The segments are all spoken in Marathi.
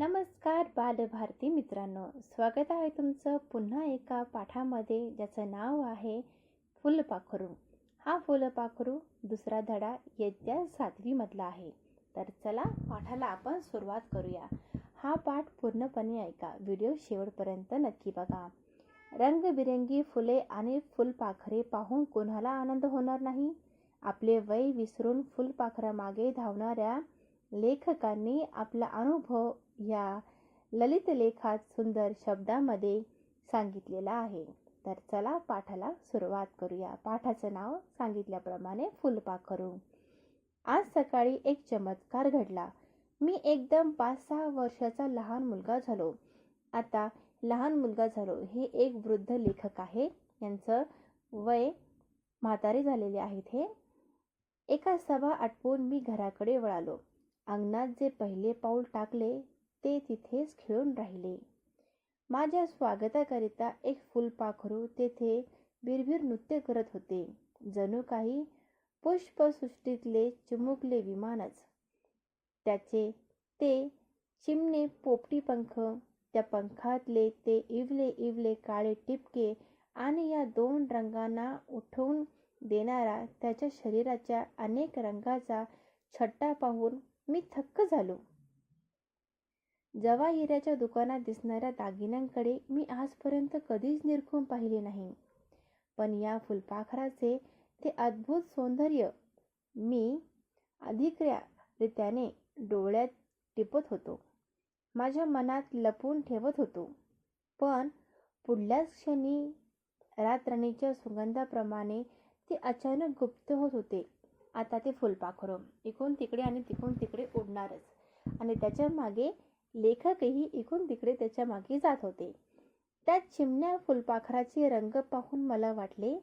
नमस्कार बालभारती मित्रांनो. स्वागत आहे तुमचं पुन्हा एका पाठामध्ये ज्याचं नाव आहे फुलपाखरू. हा फुलपाखरू दुसरा धडा येत्या सातवीमधला आहे. तर चला पाठाला आपण सुरुवात करूया. हा पाठ पूर्णपणे ऐका. व्हिडिओ शेवटपर्यंत नक्की बघा. रंगबिरंगी फुले आणि फुलपाखरे पाहून कोणाला आनंद होणार नाही? आपले वय विसरून फुलपाखरामागे धावणाऱ्या लेखकांनी आपला अनुभव ह्या ललित लेखात सुंदर शब्दामध्ये सांगितलेला आहे. तर चला पाठाला सुरुवात करूया. पाठाचं नाव सांगितल्याप्रमाणे फुलपाखरू. आज सकाळी एक चमत्कार घडला. मी एकदम पाच सहा वर्षाचा लहान मुलगा झालो. आता लहान मुलगा झालो हे एक वृद्ध लेखक आहे. यांचं वय म्हातारे झालेले आहेत हे. एका सभा आटपून मी घराकडे वळालो. अंगणात जे पहिले पाऊल टाकले ते तिथेच खेळून राहिले. माझ्या स्वागताकरिता एक फुलपाखरू तेथे बिरबिर नृत्य करत होते. जणू काही पुष्पसृष्टीतले चिमुकले विमानच. त्याचे ते चिमणे पोपटी पंख त्या पंखातले ते इवले इवले काळे टिपके आणि या दोन रंगांना उठवून देणारा त्याच्या शरीराच्या अनेक रंगाचा छट्टा पाहून मी थक्क झालो. जवाहिऱ्याच्या दुकानात दिसणाऱ्या दागिन्यांकडे मी आजपर्यंत कधीच निरखून पाहिले नाही. पण या फुलपाखराचे ते अद्भुत सौंदर्य मी अधिक्रियारित्याने डोळ्यात टिपत होतो. माझ्या मनात लपवून ठेवत होतो. पण पुढल्याच क्षणी रातराणीच्या सुगंधाप्रमाणे ते अचानक गुप्त होत होते. आता ते फुलपाखरं इकडून तिकडे आणि तिकडून तिकडे उडणारच. आणि त्याच्यामागे लेखकही इकडून तिकडे त्याच्यामागे जात होते. त्या चिमण्या फुलपाखराचे रंग पाहून मला वाटले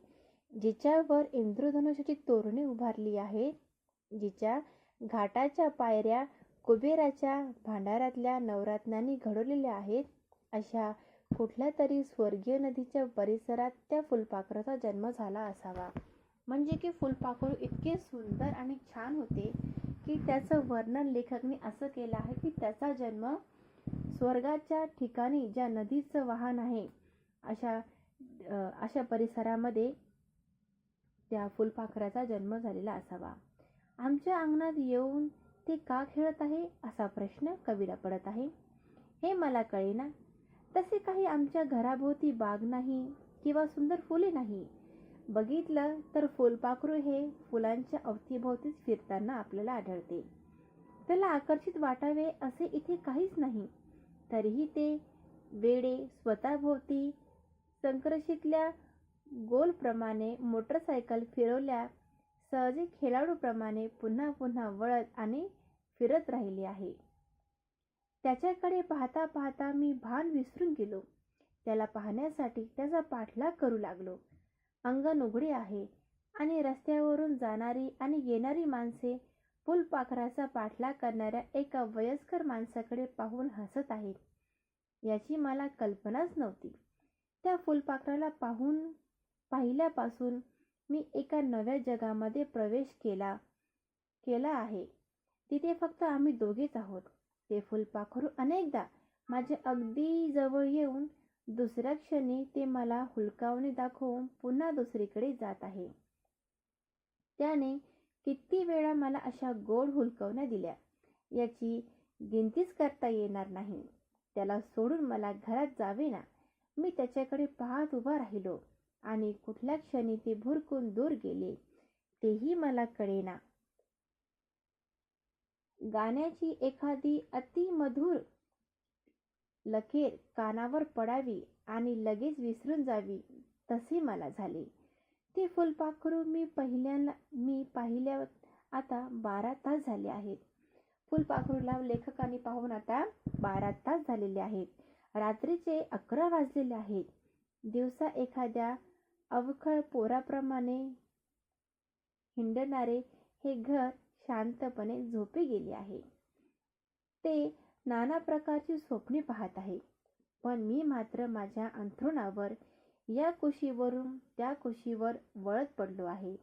जिच्यावर इंद्रधनुष्याची तोरणे उभारली आहे जिच्या घाटाच्या पायऱ्या कुबेराच्या भांडारातल्या नवरत्नांनी घडवलेल्या आहेत अशा कुठल्या तरी स्वर्गीय नदीच्या परिसरात त्या फुलपाखराचा जन्म झाला असावा. म्हणजे की फुलपाखरू इतके सुंदर आणि छान होते की त्याचं वर्णन लेखकने असं केलं आहे की त्याचा जन्म स्वर्गाच्या ठिकाणी ज्या नदीचं वाहन आहे अशा अशा परिसरामध्ये त्या फुलपाखराचा जन्म झालेला असावा. आमच्या अंगणात येऊन ते का खेळत आहे असा प्रश्न कवीला पडत आहे. हे मला कळेना. तसे काही आमच्या घराभोवती बाग नाही किंवा सुंदर फुले नाही. बघितलं तर फुलपाखरू हे फुलांच्या अवतीभोवतीच फिरताना आपल्याला आढळते. त्याला आकर्षित वाटावे असे इथे काहीच नाही. तरीही ते वेडे स्वतःभोवती संकर्षितल्या गोलप्रमाणे मोटरसायकल फिरवल्या सहजे खेळाडूप्रमाणे पुन्हा पुन्हा वळत आणि फिरत राहिले आहे. त्याच्याकडे पाहता पाहता मी भान विसरून गेलो. त्याला पाहण्यासाठी त्याचा पाठलाग करू लागलो. अंगण उघडे आहे आणि रस्त्यावरून जाणारी आणि येणारी माणसे फुलपाखराचा पाठलाग करणाऱ्या एका वयस्कर माणसाकडे पाहून हसत आहेत. याची मला कल्पनाच नव्हती. त्या फुलपाखराला पाहून पाहिल्यापासून मी एका नव्या जगामध्ये प्रवेश केला केला आहे. तिथे फक्त आम्ही दोघेच आहोत. ते फुलपाखरू अनेकदा माझ्या अगदी जवळ येऊन दुसऱ्या क्षणी ते मला हुलकावणी दाखवून पुन्हा दुसरीकडे जात आहे. त्याने किती वेळा मला अशा गोड हुलकवण्या दिल्या याची गिनतीच करता येणार नाही. त्याला सोडून मला घरात जावे ना मी त्याच्याकडे पाहत उभा राहिलो आणि कुठल्या क्षणी ते भुरकून दूर गेले तेही मला कळेना. गाण्याची एखादी अतिमधुर लखेर कानावर पडावी आणि लगेच विसरून जावी तसे मला झाले. ते फुलपाखरू मी पहिल्यांदा मी पाहिल्या आता बारा तास झाले आहेत. फुलपाखरूला लेखकाने पाहून आता बारा तास झालेले आहेत. रात्रीचे अकरा वाजलेले आहेत. दिवसा एखाद्या अवखळ पोराप्रमाणे हिंडणारे हे घर शांतपणे झोपे गेले आहे. ते नाना प्रकारची स्वप्ने पाहत आहे. पण मी मात्र माझ्या अंथरुणावर या कुशीवरून त्या कुशीवर वळत पडलो आहे.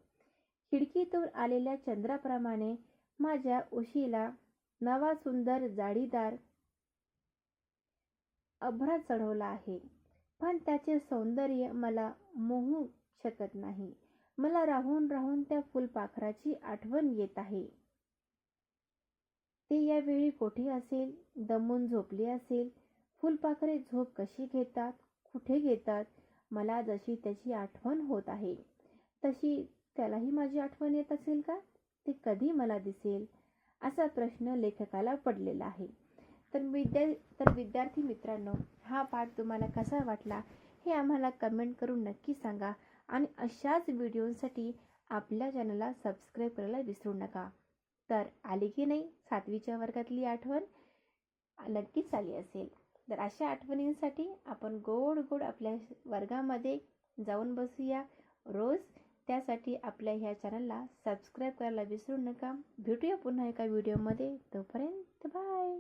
खिडकीतून आलेल्या चंद्राप्रमाणे माझ्या उशीला नवा सुंदर जाडीदार अभ्रा चढवला आहे. पण त्याचे सौंदर्य मला मोहू शकत नाही. मला राहून राहून त्या फुलपाखराची आठवण येत आहे. ते यावेळी कोठे असेल? दमून झोपले असेल? फुलपाखरे झोप कशी घेतात? कुठे घेतात? मला जशी त्याची आठवण होत आहे तशी त्यालाही माझी आठवण येत असेल का? ते कधी मला दिसेल? असा प्रश्न लेखकाला पडलेला आहे. तर विद्या तर विद्यार्थी मित्रांनो हा पाठ तुम्हाला कसा वाटला हे आम्हाला कमेंट करून नक्की सांगा आणि अशाच व्हिडिओसाठी आपल्या चॅनलला सबस्क्राईब करायला विसरू नका. तर आली की नाही सातवीच्या वर्गातली आठवण नक्कीच आली असेल. तर अशा आठवणींसाठी आपण गोड गोड आपल्या वर्गामध्ये जाऊन बसूया. रोज त्यासाठी आपल्या ह्या चॅनलला सबस्क्राईब करायला विसरू नका. भेटूया पुन्हा एका व्हिडिओमध्ये. तोपर्यंत बाय!